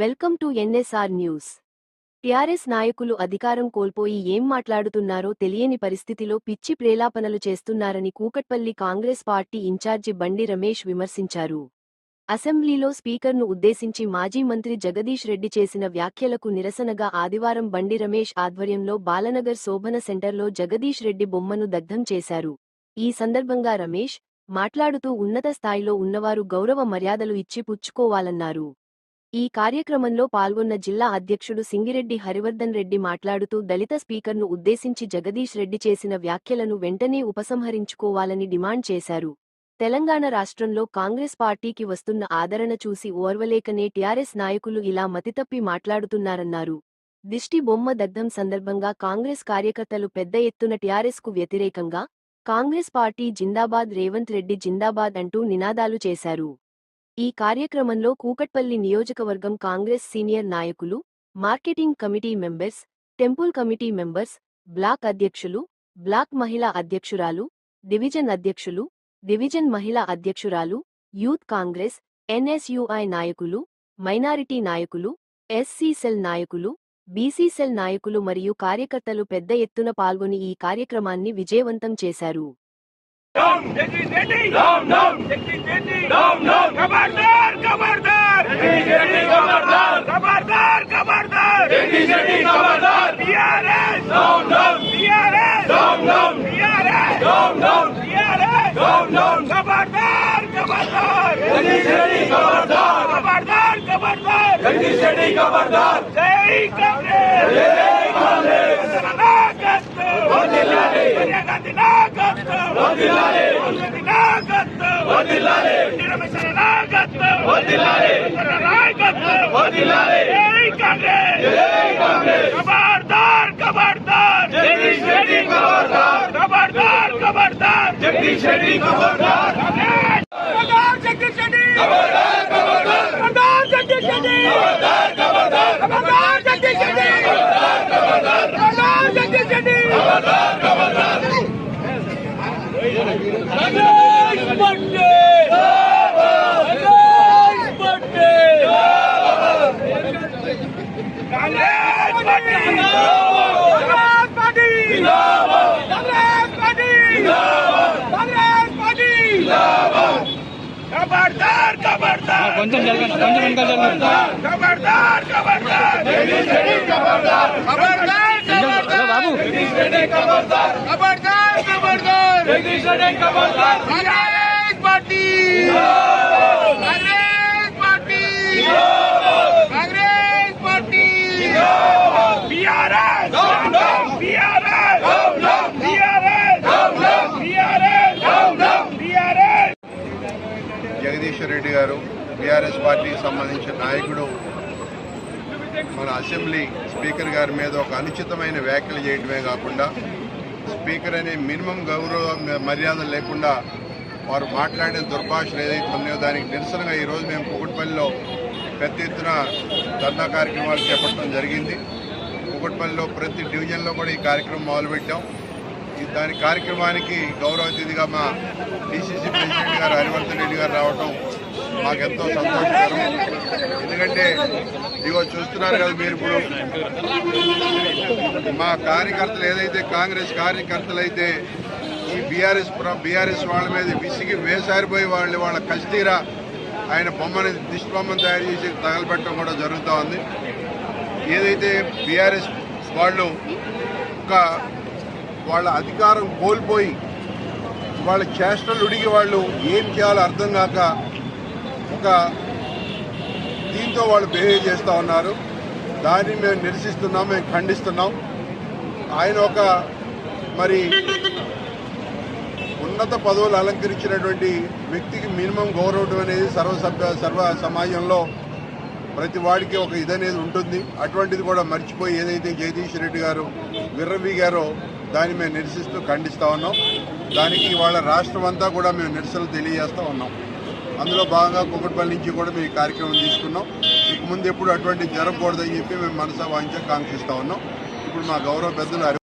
Welcome to NSR news. TRS నాయకులు అధికారం కోల్పోయి ఏం మాట్లాడుతున్నారో తెలియని పరిస్థితిలో పిచ్చి ప్రేలాపనలు చేస్తున్నారని కూకట్పల్లి కాంగ్రెస్ పార్టీ ఇన్ఛార్జి బండి రమేష్ విమర్శించారు. అసెంబ్లీలో స్పీకర్ను ఉద్దేశించి మాజీ మంత్రి జగదీష్ రెడ్డి చేసిన వ్యాఖ్యలకు నిరసనగా ఆదివారం బండి రమేష్ ఆధ్వర్యంలో బాలనగర్ శోభన సెంటర్లో జగదీష్ రెడ్డి బొమ్మను దగ్ధం చేశారు. ఈ సందర్భంగా రమేష్ మాట్లాడుతూ ఉన్నత స్థాయిలో ఉన్నవారు గౌరవ మర్యాదలు ఇచ్చి పుచ్చుకోవాలన్నారు. ఈ కార్యక్రమంలో పాల్గొన్న జిల్లా అధ్యక్షుడు సింగిరెడ్డి హరివర్ధన్ రెడ్డి మాట్లాడుతూ దళిత స్పీకర్ను ఉద్దేశించి జగదీష్ రెడ్డి చేసిన వ్యాఖ్యలను వెంటనే ఉపసంహరించుకోవాలని డిమాండ్ చేశారు. తెలంగాణ రాష్ట్రంలో కాంగ్రెస్ పార్టీకి వస్తున్న ఆదరణ చూసి ఓర్వలేకనే టీఆర్ఎస్ నాయకులు ఇలా మతితప్పి మాట్లాడుతున్నారన్నారు. దిష్టి బొమ్మ దగ్ధం సందర్భంగా కాంగ్రెస్ కార్యకర్తలు పెద్ద ఎత్తున టీఆర్ఎస్కు వ్యతిరేకంగా కాంగ్రెస్ పార్టీ జిందాబాద్ రేవంత్ రెడ్డి జిందాబాద్ అంటూ నినాదాలు చేశారు. ఈ కార్యక్రమంలో కూకట్పల్లి నియోజకవర్గం కాంగ్రెస్ సీనియర్ నాయకులు marketing committee members temple committee members block అధ్యక్షులు బ్లాక్ మహిళా అధ్యక్షురాలు డివిజన్ అధ్యక్షులు డివిజన్ మహిళా అధ్యక్షురాలు యూత్ కాంగ్రెస్ ఎన్ఎస్యుఐ నాయకులు మైనారిటీ నాయకులు ఎస్సీ సెల్ నాయకులు బీసీ సెల్ నాయకులు మరియు కార్యకర్తలు పెద్ద ఎత్తున పాల్గొని ఈ కార్యక్రమాన్ని విజయవంతం చేశారు. Down! Jetty, jetty! Down, down! Jetty, jetty! Down, down! खबरदार, खबरदार! Jetty, jetty, खबरदार! खबरदार, खबरदार! Jetty, jetty, खबरदार! BRS! Down, down! BRS! Down, down! BRS! Down, down! BRS! Down, down! खबरदार, खबरदार! Jetty, jetty, खबरदार! खबरदार, खबरदार! Jetty, jetty, खबरदार! जय कांग्रेस! సోనియా గాంధీ నాయకత్వం వదిలాలి గాంధీ నాయకత్వం వదిలాలి నిరమేశ్వర నాయకత్వం వదిలాలి నాయకత్వం వదిలాలి జై కాంగ్రెస్ కొంచెం జరగండి కొంచెం వెనకాల జరగండి ఖబర్దార్ ఖబర్దార్ జగదీష్ రెడ్డి ఖబర్దార్ ఖబర్దార్ ఖబర్దార్ బాబు. జగదీష్ రెడ్డి బీఆర్ఎస్ పార్టీకి సంబంధించిన నాయకుడు మన అసెంబ్లీ స్పీకర్ గారి మీద ఒక అనుచితమైన వ్యాఖ్యలు చేయడమే కాకుండా స్పీకర్ అనే మినిమం గౌరవ మర్యాద లేకుండా వారు మాట్లాడిన దుర్భాషలు ఏదైతే ఉన్నాయో దానికి నిరసనగా ఈరోజు మేము కుకుట్పల్లిలో పెద్ద ఎత్తున ధర్నా కార్యక్రమాలు చేపట్టడం జరిగింది. కుకుట్పల్లిలో ప్రతి డివిజన్లో కూడా ఈ కార్యక్రమం మొదలుపెట్టాం. ఈ దాని కార్యక్రమానికి గౌరవ అతిథిగా మా డిసిసి ప్రెసిడెంట్ గారు హరివర్ధన్ రెడ్డి గారు రావటం మాకెంతో సంతోషకరం. ఎందుకంటే ఇగో చూస్తున్నారు కదా మీరు ఇప్పుడు. మా కార్యకర్తలు ఏదైతే కాంగ్రెస్ కార్యకర్తలు అయితే ఈ బీఆర్ఎస్ బీఆర్ఎస్ వాళ్ళ మీద విసిగి వేసారిపోయి వాళ్ళు వాళ్ళ కస్తీరా ఆయన బొమ్మని దిష్టిబొమ్మను తయారు చేసి తగలబెట్టడం కూడా జరుగుతూ ఉంది. ఏదైతే బీఆర్ఎస్ వాళ్ళు ఒక వాళ్ళ అధికారం కోల్పోయి వాళ్ళ చేష్టలు ఉడిగి వాళ్ళు ఏం చేయాలో అర్థం కాక ఒక దీంతో వాళ్ళు బిహేవ్ చేస్తూ ఉన్నారు. దాన్ని మేము నిరసిస్తున్నాం మేము ఖండిస్తున్నాం. ఆయన ఒక మరి ఉన్నత పదవులు అలంకరించినటువంటి వ్యక్తికి మినిమం గౌరవం అనేది సర్వసభ్య సర్వ సమాజంలో ప్రతి వాడికి ఒక ఇదనేది ఉంటుంది. అటువంటిది కూడా మర్చిపోయి ఏదైతే జగదీష్ రెడ్డి గారు విర్రవీగారో దాన్ని మేము నిరసిస్తూ ఖండిస్తూ ఉన్నాం. దానికి వాళ్ళ రాష్ట్రం అంతా కూడా మేము నిరసనలు తెలియజేస్తూ ఉన్నాం. అందులో భాగంగా కుక్కటిపల్లి నుంచి కూడా మేము ఈ కార్యక్రమం తీసుకున్నాం. ఇక ముందు ఎప్పుడు అటువంటి జరగకూడదని చెప్పి మేము మనసా వాంఛ కాంక్షిస్తూ ఉన్నాం. ఇప్పుడు మా గౌరవ పెద్దలు